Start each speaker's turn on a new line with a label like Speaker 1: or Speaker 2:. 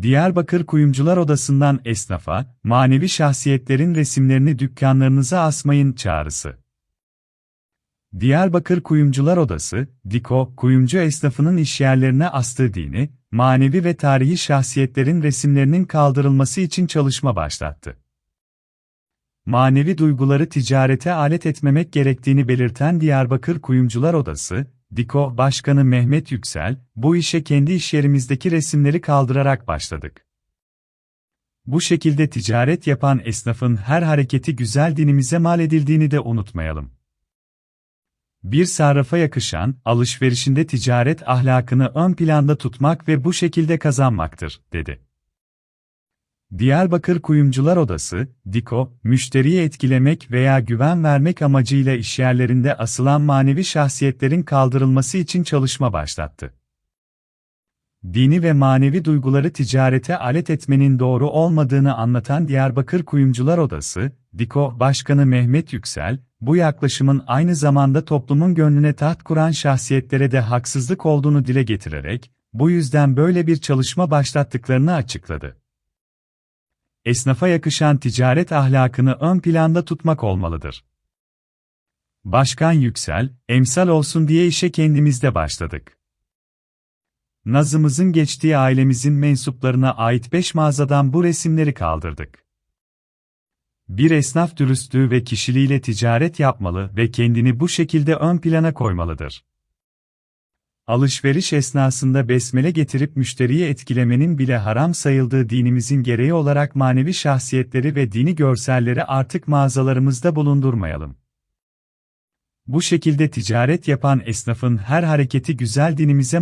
Speaker 1: Diyarbakır Kuyumcular Odası'ndan esnafa, manevi şahsiyetlerin resimlerini dükkanlarınıza asmayın çağrısı. Diyarbakır Kuyumcular Odası, Diko, kuyumcu esnafının işyerlerine astığı dini, manevi ve tarihi şahsiyetlerin resimlerinin kaldırılması için çalışma başlattı. Manevi duyguları ticarete alet etmemek gerektiğini belirten Diyarbakır Kuyumcular Odası, Diko Başkanı Mehmet Yüksel, bu işe kendi işyerimizdeki resimleri kaldırarak başladık. Bu şekilde ticaret yapan esnafın her hareketi güzel dinimize mal edildiğini de unutmayalım. Bir sarrafa yakışan, alışverişinde ticaret ahlakını ön planda tutmak ve bu şekilde kazanmaktır, dedi. Diyarbakır Kuyumcular Odası, Diko, müşteriyi etkilemek veya güven vermek amacıyla işyerlerinde asılan manevi şahsiyetlerin kaldırılması için çalışma başlattı. Dini ve manevi duyguları ticarete alet etmenin doğru olmadığını anlatan Diyarbakır Kuyumcular Odası, Diko Başkanı Mehmet Yüksel, bu yaklaşımın aynı zamanda toplumun gönlüne taht kuran şahsiyetlere de haksızlık olduğunu dile getirerek, bu yüzden böyle bir çalışma başlattıklarını açıkladı. Esnafa yakışan ticaret ahlakını ön planda tutmak olmalıdır. Başkan Yüksel, emsal olsun diye işe kendimizde başladık. Nazımızın geçtiği ailemizin mensuplarına ait 5 mağazadan bu resimleri kaldırdık. Bir esnaf dürüstlüğü ve kişiliğiyle ticaret yapmalı ve kendini bu şekilde ön plana koymalıdır. Alışveriş esnasında besmele getirip müşteriyi etkilemenin bile haram sayıldığı dinimizin gereği olarak manevi şahsiyetleri ve dini görselleri artık mağazalarımızda bulundurmayalım. Bu şekilde ticaret yapan esnafın her hareketi güzel dinimize